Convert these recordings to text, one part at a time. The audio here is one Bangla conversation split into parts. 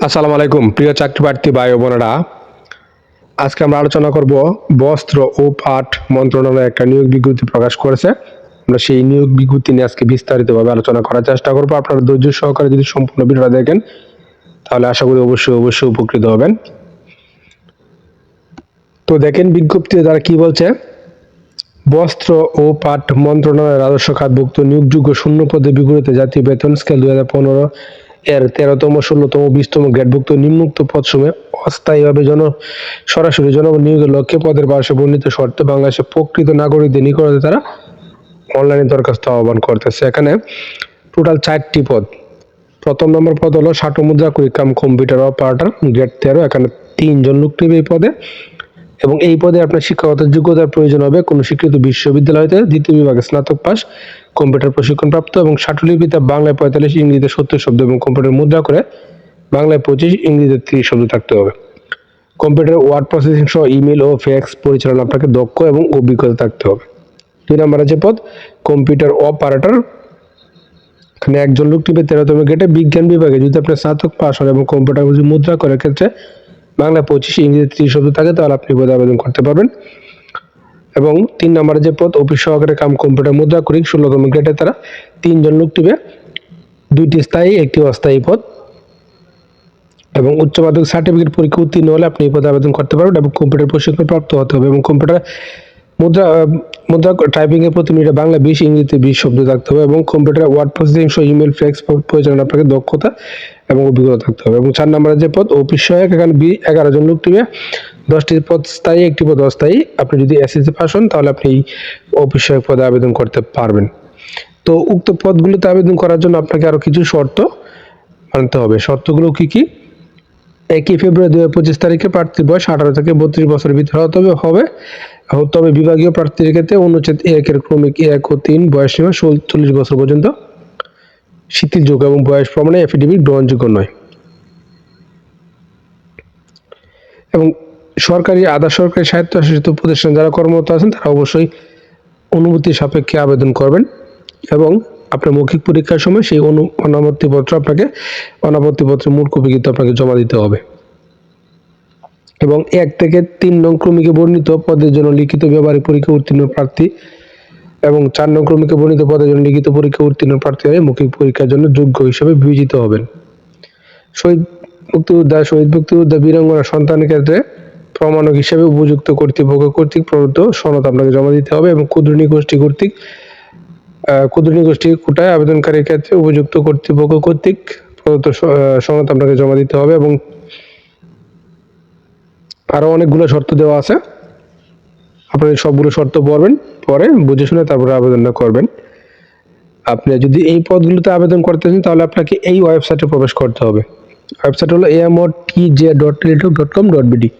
আসসালামু আলাইকুম, প্রিয় চাকরি প্রার্থী ভাই বোনেরা। আজকে আমরা আলোচনা করব বস্ত্র ও পাট মন্ত্রণালয় একটা নিয়োগ বিজ্ঞপ্তি প্রকাশ করেছে। আমরা সেই নিয়োগ বিজ্ঞপ্তি নিয়ে আজকে বিস্তারিতভাবে আলোচনা করার চেষ্টা করব। আপনারা ধৈর্য সহকারে যদি সম্পূর্ণ ভিডিওটা দেখেন, তাহলে আশা করি অবশ্যই অবশ্যই উপকৃত হবেন। তো দেখেন বিজ্ঞপ্তিতে তারা কি বলছে? বস্ত্র ও পাট মন্ত্রণালয়ের রাজস্ব খাতভুক্ত নিয়োগযোগ্য শূন্য পদে বিপরীতে জাতীয় বেতন স্কেল দুই হাজার পনেরো এর তেরোতম, ষোলোতম, বিশতম গ্রেডভুক্ত নিম্নোক্ত পদসমূহে অস্থায়ীভাবে জন, সরাসরি জনগণ নিয়োগের লক্ষ্যে পদের পাশে বর্ণিত শর্তে বাংলাদেশের প্রকৃত নাগরিকদের নিকটে তারা অনলাইনে দরখাস্ত আহ্বান করতেছে। এখানে টোটাল চারটি পদ। প্রথম নম্বর পদ হলো ষাট মুদ্রা কুইকাম কম্পিউটার অপারেটর গ্রেড তেরো। এখানে তিনজন লোক নেবে এই পদে। এবং এই পদে আপনার শিক্ষাগত যোগ্যতার প্রয়োজন হবে। কোনো স্বীকৃত বিশ্ববিদ্যালয়তে দ্বিতীয় বিভাগে স্নাতক পাস। কম্পিউটার প্রশিক্ষণপ্রাপ্ত এবং ষাটলিপিতে বাংলায় পঁয়তাল্লিশ ইংরেজিতে সত্তর শব্দ এবং কম্পিউটার মুদ্রা করে বাংলায় পঁচিশ ইংরেজিতে ত্রিশ শব্দ থাকতে হবে। কম্পিউটার ওয়ার্ড প্রসেসিং সহ ইমেল ও ফ্যাক্স পরিচালনা আপনাকে দক্ষ এবং অভিজ্ঞতা থাকতে হবে। দুই নম্বর আছে পদ, কম্পিউটার অপারেটর। এখানে একজন লোক টিপে তেরোতম গেটে বিজ্ঞান বিভাগে যদি আপনার স্নাতক পাস হন এবং কম্পিউটার যদি মুদ্রা করার ক্ষেত্রে বাংলা পঁচিশ ইংরেজি ত্রিশ শব্দ থাকে, তাহলে আপনি পদে আবেদন করতে পারবেন। এবং তিন নম্বরে যে পদ, অফিস সহকারে কাম কম্পিউটার মুদ্রা করি ষোলোতম গ্রেডে তারা তিনজন লোক টিপে দুইটি স্থায়ী, একটি অস্থায়ী পদ। এবং উচ্চ মাধ্যমিক সার্টিফিকেট পরীক্ষা উত্তীর্ণ হলে আপনি এই পদে আবেদন করতে পারবেন এবং কম্পিউটার প্রশিক্ষণ প্রাপ্ত হতে হবে এবং কম্পিউটার মুদ্রা মুদ্রা টাইপিং এর প্রতি মিনিটে বাংলা বিশ ইংরেজিতে বিশ শব্দ থাকতে হবে এবং কম্পিউটার ওয়ার্ড প্রসেসিং সহ ইমেল ফ্লেক্স পরিচালনা আপনাকে দক্ষতা এবং অভিজ্ঞতা থাকতে হবে। এবং চার নম্বরের যে পদ অফিস সহায়ক, এখানে বি এগারো জন লোক টিমে দশটি পদ স্থায়ী, একটি পদ অস্থায়ী। আপনি যদি এসএসসি পাস হন, তাহলে আপনি অফিস সহায়ক পদে আবেদন করতে পারবেন। তো উক্ত পদগুলোতে আবেদন করার জন্য আপনাকে আরও কিছু শর্ত মানতে হবে। শর্তগুলো কি কি? একই ফেব্রুয়ারি দু হাজার পঁচিশ তারিখে প্রার্থী বয়স আঠারো থেকে বত্রিশ বছরের ভিতরে হতে হবে তবে বিভাগীয় প্রার্থীর ক্ষেত্রে অনুচ্ছেদ একের ক্রমিক এক ও তিন বয়স সীমা চল্লিশ বছর পর্যন্ত শিথিলযোগ্য এবং বয়স প্রমাণে এফিডেভিট গ্রহণযোগ্য নয়। এবং সরকারি আধা সরকারি স্বায়ত্তশাসিত প্রতিষ্ঠান যারা কর্মরত আছেন, তারা অবশ্যই অনুমতি সাপেক্ষে আবেদন করবেন এবং আপনার মৌখিক পরীক্ষার সময় সেই অনু অনাপত্তিপত্র আপনাকে অনাপত্তিপত্রের মূল কপি কিন্তু আপনাকে জমা দিতে হবে। এবং এক থেকে তিন নং ক্রমিকে বর্ণিত পদের জন্য লিখিত ব্যবহারিক পরীক্ষা উত্তীর্ণ প্রার্থী এবং চার নং ক্রমিকে বর্ণিত পদের জন্য লিখিত পরীক্ষা উত্তীর্ণ প্রার্থী হয়ে মৌখিক পরীক্ষার জন্য যোগ্য হিসেবে বিবেচিত হবেন। শহীদ মুক্তিযোদ্ধা শহীদ মুক্তিযোদ্ধা বীরাঙ্গনা সন্তানের ক্ষেত্রে প্রমাণক হিসেবে উপযুক্ত কর্তৃপক্ষ কর্তৃক প্রদত্ত সনদ আপনাকে জমা দিতে হবে এবং ক্ষুদ্র নিগোষ্ঠী কর্তৃক ক্ষুদ্র নিগোষ্ঠী কোটায় আবেদনকারীর ক্ষেত্রে উপযুক্ত কর্তৃপক্ষ কর্তৃক প্রদত্ত সনদ আপনাকে জমা দিতে হবে এবং আরও অনেকগুলো শর্ত দেওয়া আছে। আপনি সবগুলো শর্ত পড়বেন পরে বুঝে শুনে তারপরে আবেদনটা করবেন। আপনি যদি এই পদগুলোতে আবেদন করতে চান, তাহলে আপনাকে এই ওয়েবসাইটে প্রবেশ করতে হবে। ওয়েবসাইট হলো M O T J dot Teletalk dot com dot BD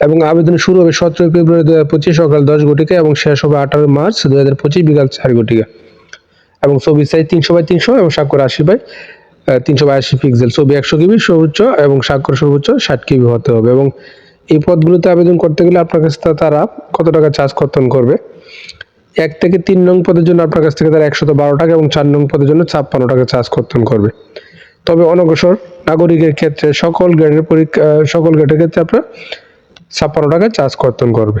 এবং আবেদন শুরু হবে সতেরোই ফেব্রুয়ারি দু হাজার পঁচিশ সকাল দশ ঘটিকা এবং শেষ হবে আঠারো মার্চ দু হাজার পঁচিশ বিকাল চার ঘটিকা। এবং ছবি সাইজ তিনশো বাই তিনশো এবং স্বাক্ষর আশি বাই তিনশো বাই আশি পিক্সেল ছবি একশো কেবি সর্বোচ্চ এবং স্বাক্ষর সর্বোচ্চ ষাট কেবি হতে হবে এবং এই পদগুলোতে আবেদন করতে গেলে আপনার কাছে তারা কত টাকা চার্জ কর্তন করবে? এক থেকে তিন নং পদের জন্য আপনার কাছ থেকে তারা একশত বারো টাকা এবং চার নং পদের জন্য ছাপ্পান্ন টাকা চার্জ কর্তন করবে। তবে অনগ্রসর নাগরিকের ক্ষেত্রে সকল গ্রেডের পরীক্ষা সকল গ্রেডের ক্ষেত্রে আপনার ছাপ্পান্ন টাকা চার্জ কর্তন করবে।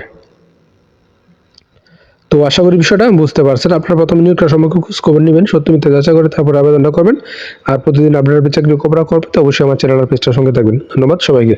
তো আশা করি বিষয়টা বুঝতে পারছেন। আপনার প্রথম নিয়োগটা সম্পর্কে খোঁজ খবর নেবেন সত্য মিথ্যা যাচাই করে তারপর আবেদনটা করবেন। আর প্রতিদিন আপনার চাকরি খবর করবে তো অবশ্যই আমার চ্যানেলের পেজটার সঙ্গে থাকবেন। ধন্যবাদ সবাইকে।